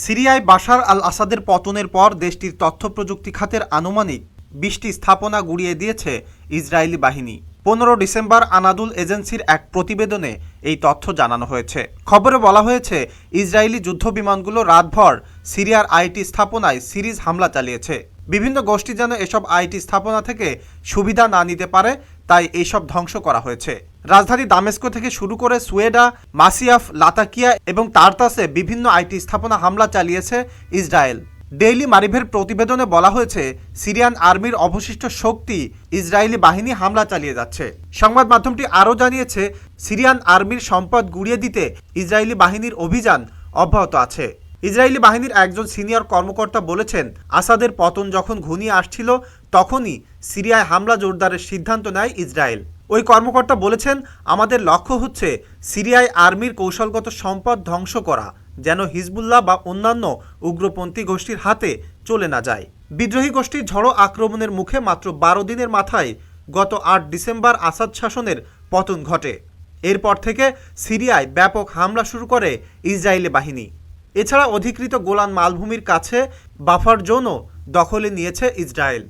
সিরিয়ায় বাশার আল আসাদের পতনের পর দেশটির তথ্য প্রযুক্তি খাতের আনুমানিক বিশটি স্থাপনা গুড়িয়ে দিয়েছে ইসরায়েলি বাহিনী। পনেরো ডিসেম্বর আনাদুল এজেন্সির এক প্রতিবেদনে এই তথ্য জানানো হয়েছে। খবরে বলা হয়েছে, ইসরায়েলি যুদ্ধ বিমানগুলো রাতভর সিরিয়ার আইটি স্থাপনায় সিরিজ হামলা চালিয়েছে। বিভিন্ন গোষ্ঠী যেন এসব আইটি স্থাপনা থেকে সুবিধা না নিতে পারে, তাই এইসব ধ্বংস করা হয়েছে। রাজধানী দামেস্কো থেকে শুরু করে সুয়েডা, মাসিয়াফ, লাতাকিয়া এবং তারতাসে বিভিন্ন আইটি স্থাপনা হামলা চালিয়েছে ইসরায়েল। ডেইলি মারিভের প্রতিবেদনে বলা হয়েছে, সিরিয়ান আর্মির অবশিষ্ট শক্তি ইসরায়েলি বাহিনী হামলা চালিয়ে যাচ্ছে। সংবাদ মাধ্যমটি আরও জানিয়েছে, সিরিয়ান আর্মির সম্পদ গুড়িয়ে দিতে ইসরায়েলি বাহিনীর অভিযান অব্যাহত আছে। ইসরায়েলি বাহিনীর একজন সিনিয়র কর্মকর্তা বলেছেন, আসাদের পতন যখন ঘনিয়ে আসছিল, তখনই সিরিয়ায় হামলা জোরদারের সিদ্ধান্ত নেয় ইসরায়েল। ওই কর্মকর্তা বলেছেন, আমাদের লক্ষ্য হচ্ছে সিরিয়ায় আর্মির কৌশলগত সম্পদ ধ্বংস করা, যেন হিজবুল্লাহ বা অন্যান্য উগ্রপন্থী গোষ্ঠীর হাতে চলে না যায়। বিদ্রোহী গোষ্ঠীর ঝড়ো আক্রমণের মুখে মাত্র বারো দিনের মাথায় গত আট ডিসেম্বর আসাদ শাসনের পতন ঘটে। এরপর থেকে সিরিয়ায় ব্যাপক হামলা শুরু করে ইসরায়েলি বাহিনী। এছাড়া অধিকৃত গোলান মালভূমির কাছে বাফার জোনও দখলে নিয়েছে ইসরায়েল।